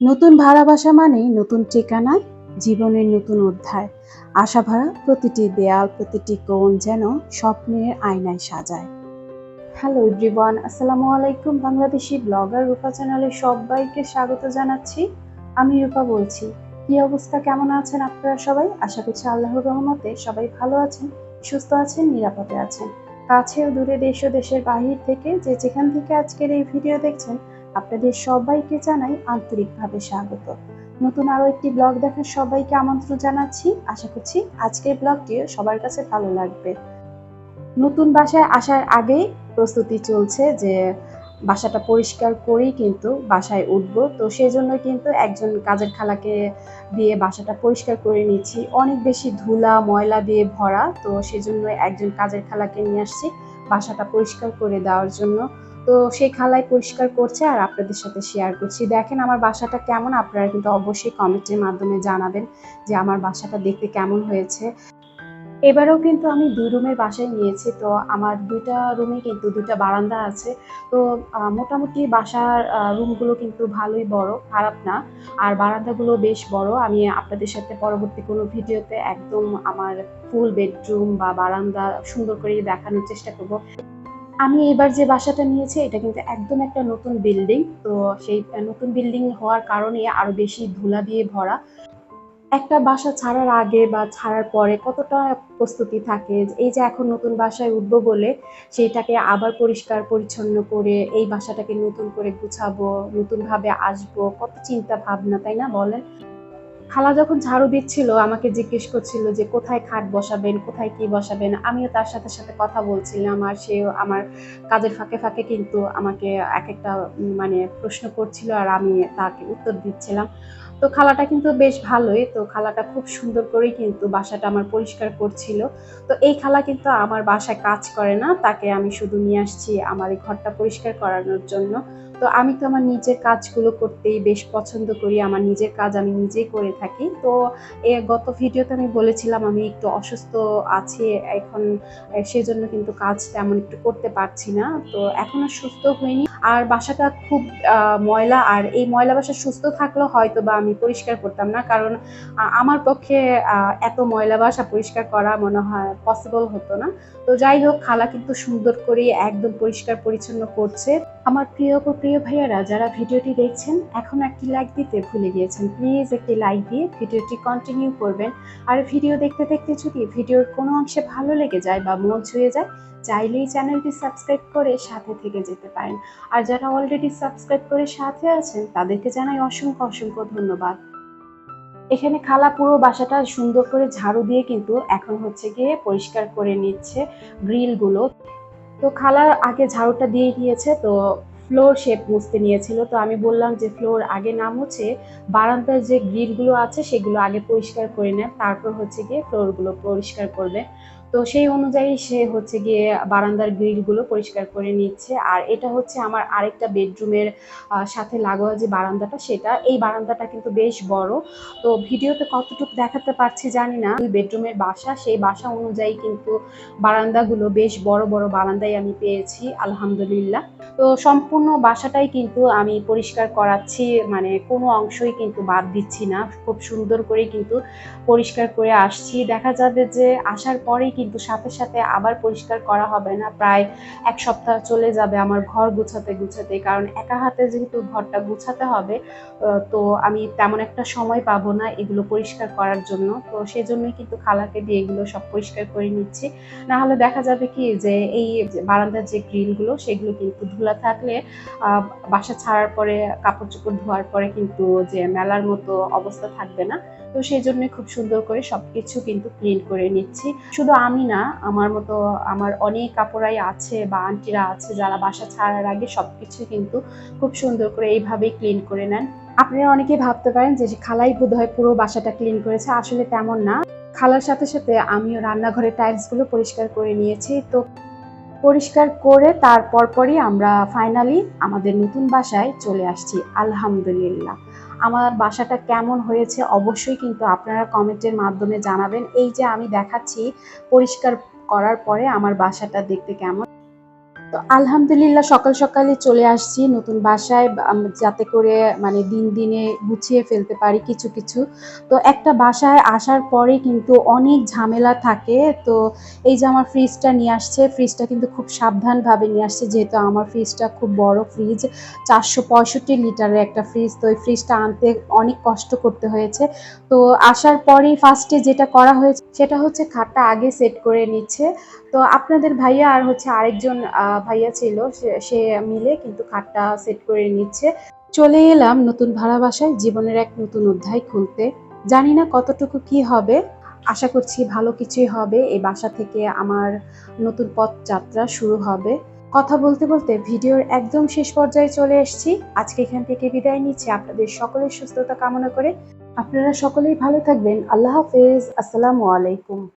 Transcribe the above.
নতুন ভাড়া বাসা মানেই নতুন ঠিকানায় জীবনের নতুন অধ্যায়। আশা ভরা, প্রতিটি দেয়াল, প্রতিটি কোণ যেন স্বপ্নের আয়নায় সাজায়। হ্যালো এভরিওয়ান আসসালামু আলাইকুম। বাংলাদেশি ব্লগার রূপা চ্যানেলে সবাইকে স্বাগত জানাচ্ছি। আমি রূপা বলছি। কি অবস্থা? কেমন আছেন আপনারা সবাই? আশা করছি আল্লাহর রহমতে সবাই ভালো আছেন, সুস্থ আছেন, নিরাপদে আছেন। কাছে ও দূরে দেশ ও দেশের বাহির থেকে যে যেখান থেকে আজকের এই ভিডিও দেখছেন আপনাদের সবাইকে জানাই আন্তরিকভাবে স্বাগত। নতুন আরও একটি ব্লগ দেখার সবাইকে আমন্ত্রণ জানাচ্ছি। আশা করছি আজকের ব্লগটিও সবার কাছে ভালো লাগবে। নতুন বাসায় আসার আগেই প্রস্তুতি চলছে যে বাসাটা পরিষ্কার করেই কিন্তু বাসায় উঠবো। তো সেই জন্য কিন্তু একজন কাজের খালাকে দিয়ে বাসাটা পরিষ্কার করে নিচ্ছি। অনেক বেশি ধুলা, ময়লা দিয়ে ভরা। তো সেজন্য একজন কাজের খালাকে নিয়ে আসছি বাসাটা পরিষ্কার করে দেওয়ার জন্য। তো সেই খালাই পরিষ্কার করছে আর আপনাদের সাথে শেয়ার করছি। দেখেন আমার বাসাটা কেমন, আপনারা কিন্তু অবশ্যই কমেন্টের মাধ্যমে জানাবেন যে আমার বাসাটা দেখতে কেমন হয়েছে। এবারেও কিন্তু আমি দুই রুমের বাসায় নিয়েছি, তো আমার দুইটা রুমে কিন্তু দুইটা বারান্দা আছে। তো মোটামুটি বাসার রুমগুলো কিন্তু ভালোই বড়, খারাপ না। আর বারান্দাগুলো বেশ বড়। আমি আপনাদের সাথে পরবর্তী কোনো ভিডিওতে একদম আমার ফুল বেডরুম বা বারান্দা সুন্দর করে দেখানোর চেষ্টা করব। আমি এবার যে বাসাটা নিয়েছি, এটা কিন্তু একদম একটা নতুন বিল্ডিং তো সেই নতুন বিল্ডিং হওয়ার কারণে আরও বেশি ধুলা দিয়ে ভরা। একটা বাসা ছাড়ার আগে বা ছাড়ার পরে কতটা প্রস্তুতি থাকে এই যে এখন নতুন বাসায় উঠবো বলে সেইটাকে আবার পরিষ্কার, পরিচ্ছন্ন করে এই বাসাটাকে নতুন করে গুছাবো, নতুনভাবে আসব, কত চিন্তা ভাবনা, তাই না বলেন? খালা যখন ঝাড়ু দিচ্ছিল, আমাকে জিজ্ঞেস করছিল যে, কোথায় খাট বসাবেন? কোথায় কি বসাবেন? আমিও তার সাথে সাথে কথা বলছিলাম আর সে আমার কাজের ফাঁকে ফাঁকে কিন্তু আমাকে এক একটা মানে প্রশ্ন করছিল আর আমি তাকে উত্তর দিচ্ছিলাম। তো খালাটা কিন্তু বেশ ভালোই, তো খালাটা খুব সুন্দর করেই কিন্তু বাসাটা আমার পরিষ্কার করছিল। তো এই খালা কিন্তু আমার বাসায় কাজ করে না, তাকে আমি শুধু নিয়ে আসছি আমার এই ঘরটা পরিষ্কার করানোর জন্য। তো আমি তো আমার নিজের কাজগুলো করতেই বেশ পছন্দ করি, আমার নিজের কাজ আমি নিজেই করে থাকি। তো এ গত ভিডিওতে আমি বলেছিলাম আমি একটু অসুস্থ আছি, এখন সেজন্য কিন্তু কাজ তেমন একটু করতে পারছি না। তো এখনও সুস্থ হইনি। আর বাসাটা খুব ময়লা, আর এই ময়লা বাসা সুস্থ থাকলেও হয়তো বা আমি পরিষ্কার করতাম না। কারণ আমার পক্ষে এত ময়লা বাসা পরিষ্কার করা মনে হয় পসিবল হতো না। তো যাই হোক, খালা কিন্তু সুন্দর করে একদম পরিষ্কার পরিচ্ছন্ন করছে। আমার প্রিয় প্রিয় ভাইয়ারা, যারা ভিডিওটি দেখছেন, এখন একটি লাইক দিতে ভুলে গিয়েছেন প্লিজ একটি লাইক দিয়ে ভিডিওটি কন্টিনিউ করবেন। আর ভিডিও দেখতে দেখতে যদি ভিডিওর কোনো অংশে ভালো লেগে যায় বা মন ছুঁয়ে যায়, চাইলেই চ্যানেলটি সাবস্ক্রাইব করে সাথে থেকে যেতে পারেন। আর যারা অলরেডি সাবস্ক্রাইব করে সাথে আছেন, তাদেরকে জানাই অসংখ্য অসংখ্য ধন্যবাদ। এখানে খালা পুরো বাসাটা সুন্দর করে ঝাড়ু দিয়ে কিন্তু এখন হচ্ছে গিয়ে পরিষ্কার করে নিচ্ছে গ্রিলগুলো। তো খালা আগে ঝাড়ুটা দিয়ে দিয়েছে তো ফ্লোর শেপ মুছতে নিয়েছিল। তো আমি বললাম যে ফ্লোর আগে না মুছে বারান্দার যে গ্রিলগুলো আছে সেগুলো আগে পরিষ্কার করে নেয় তারপর হচ্ছে গিয়ে ফ্লোরগুলো পরিষ্কার করবে। তো সেই অনুযায়ী সে হচ্ছে গিয়ে বারান্দার গ্রিলগুলো পরিষ্কার করে নিচ্ছে। আর এটা হচ্ছে আমার আরেকটা বেডরুমের সাথে লাগোয়া যে বারান্দাটা, সেটা। এই বারান্দাটা কিন্তু বেশ বড়। তো ভিডিওতে কতটুকু দেখাতে পারছি জানি না। দুই বেডরুমের বাসা, সেই বাসা অনুযায়ী কিন্তু বারান্দাগুলো বেশ বড় বড় বারান্দাই আমি পেয়েছি, আলহামদুলিল্লাহ। তো সম্পূর্ণ বাসাটাই কিন্তু আমি পরিষ্কার করাচ্ছি মানে কোনো অংশই কিন্তু বাদ দিচ্ছি না। খুব সুন্দর করে কিন্তু পরিষ্কার করে আসছি। দেখা যাবে যে আসার পরেই কিন্তু সাথে সাথে আবার পরিষ্কার করা হবে না। প্রায় এক সপ্তাহ চলে যাবে আমার ঘর গুছাতে গুছাতে, কারণ একা হাতে যেহেতু ঘরটা গুছাতে হবে তো আমি তেমন একটা সময় পাবো না এগুলো পরিষ্কার করার জন্য। তো সেই সেজন্যই কিন্তু খালাকে দিয়ে এগুলো সব পরিষ্কার করে নিচ্ছি। না হলে দেখা যাবে কি যে এই বারান্দার যে গ্রিলগুলো, সেগুলো কিন্তু ধুলা থাকলে বাসা ছাড়ার পরে, কাপড় চোপড় ধোয়ার পরে কিন্তু যে মেলার মতো অবস্থা থাকবে না। তো সেই জন্য খুব সুন্দর করে সবকিছু কিন্তু ক্লিন করে নিচ্ছি। শুধু আমি না, আমার মতো আমার অনেক কাপড়াই আছে বা আন্টিরা আছে যারা বাসা ছাড়ার আগে সবকিছু কিন্তু খুব সুন্দর করে এইভাবেই ক্লিন করে নেন। আপনারা অনেকেই ভাবতে পারেন যে খালাই বোধ হয় পুরো বাসাটা ক্লিন করেছে, আসলে তেমন না। খালার সাথে সাথে আমিও রান্নাঘরের টাইলসগুলো পরিষ্কার করে নিয়েছি। তো পরিষ্কার করে তারপর পরই আমরা ফাইনালি আমাদের নতুন বাসায় চলে আসছি, আলহামদুলিল্লাহ। আমার বাসাটা কেমন হয়েছে অবশ্যই কিন্তু আপনারা কমেন্টের মাধ্যমে জানাবেন। এই যে আমি দেখাচ্ছি, পরিষ্কার করার পরে আমার বাসাটা দেখতে কেমন তো আলহামদুলিল্লাহ সকাল সকালে চলে আসছি নতুন বাসায় যাতে করে মানে দিন দিনে গুছিয়ে ফেলতে পারি কিছু কিছু। তো একটা বাসায় আসার পরে কিন্তু অনেক ঝামেলা থাকে। তো এই যে আমার ফ্রিজটা নিয়ে আসছে ফ্রিজটা কিন্তু খুব সাবধানভাবে নিয়ে আসছে, যেহেতু আমার ফ্রিজটা খুব বড় ফ্রিজ চারশো পঁয়ষট্টি লিটারের একটা ফ্রিজ তো এই ফ্রিজটা আনতে অনেক কষ্ট করতে হয়েছে। তো আসার পরেই ফার্স্টে যেটা করা হয়েছে, সেটা হচ্ছে খাটটা আগে সেট করে নিচ্ছে। তো আপনাদের ভাইয়া আর হচ্ছে আরেকজন ভাইয়া ছিল, সে- মিলে কিন্তু খাটটা সেট করে নিচ্ছে। চলে এলাম নতুন ভাড়া বাসায় জীবনের এক নতুন অধ্যায় খুলতে। জানি না কতটুকু কি হবে, আশা করছি ভালো কিছুই হবে। এই বাসা থেকে আমার নতুন পথ যাত্রা শুরু হবে। কথা বলতে বলতে ভিডিওর একদম শেষ পর্যায়ে চলে এসেছি। আজকে এখান থেকে বিদায় নিচ্ছি। আপনাদের সকলের সুস্থতা কামনা করে। আপনারা সকলেই ভালো থাকবেন। আল্লাহ হাফেজ। আসসালামু আলাইকুম।